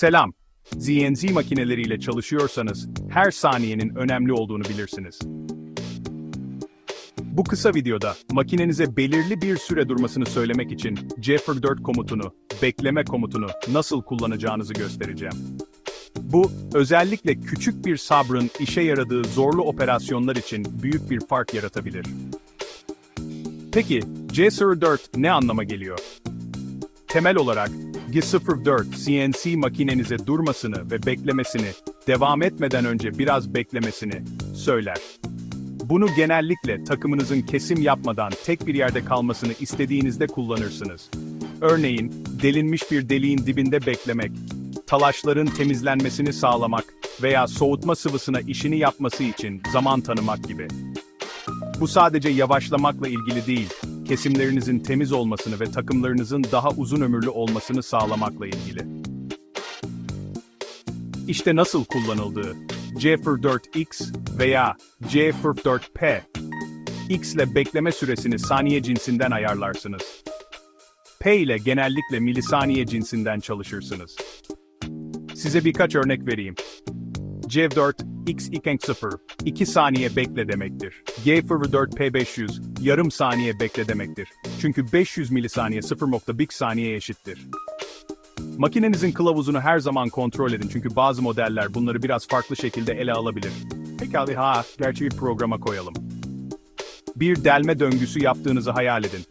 Selam. CNC makineleriyle çalışıyorsanız her saniyenin önemli olduğunu bilirsiniz. Bu kısa videoda makinenize belirli bir süre durmasını söylemek için Jeffer4 komutunu, bekleme komutunu nasıl kullanacağınızı göstereceğim. Bu, özellikle küçük bir sabrın işe yaradığı zorlu operasyonlar için büyük bir fark yaratabilir. Peki, Jeffer4 ne anlama geliyor? Temel olarak, G04 CNC makinenize durmasını ve beklemesini, devam etmeden önce biraz beklemesini söyler. Bunu genellikle takımınızın kesim yapmadan tek bir yerde kalmasını istediğinizde kullanırsınız. Örneğin, delinmiş bir deliğin dibinde beklemek, talaşların temizlenmesini sağlamak veya soğutma sıvısına işini yapması için zaman tanımak gibi. Bu sadece yavaşlamakla ilgili değil, kesimlerinizin temiz olmasını ve takımlarınızın daha uzun ömürlü olmasını sağlamakla ilgili. İşte nasıl kullanıldığı. J4X veya J4P. X ile bekleme süresini saniye cinsinden ayarlarsınız. P ile genellikle milisaniye cinsinden çalışırsınız. Size birkaç örnek vereyim. J4 X ikenk 0, 2 saniye bekle demektir. G4 P500, yarım saniye bekle demektir. Çünkü 500 milisaniye 0.1 saniye eşittir. Makinenizin kılavuzunu her zaman kontrol edin çünkü bazı modeller bunları biraz farklı şekilde ele alabilir. Pekala ha, gerçi bir programa koyalım. Bir delme döngüsü yaptığınızı hayal edin.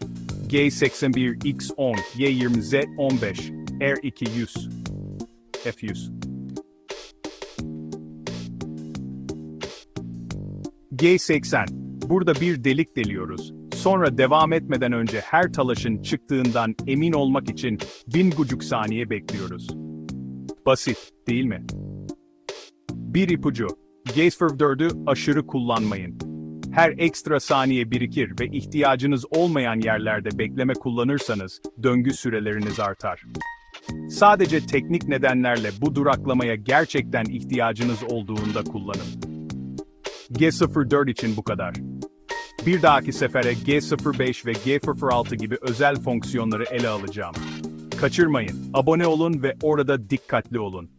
G81X10, Y20Z15, R200, F100. G80. Burada bir delik deliyoruz. Sonra devam etmeden önce her talaşın çıktığından emin olmak için bin gucuk saniye bekliyoruz. Basit, değil mi? Bir ipucu. G4'ü aşırı kullanmayın. Her ekstra saniye birikir ve ihtiyacınız olmayan yerlerde bekleme kullanırsanız döngü süreleriniz artar. Sadece teknik nedenlerle bu duraklamaya gerçekten ihtiyacınız olduğunda kullanın. G04 için bu kadar. Bir dahaki sefere G05 ve G06 gibi özel fonksiyonları ele alacağım. Kaçırmayın, abone olun ve orada dikkatli olun.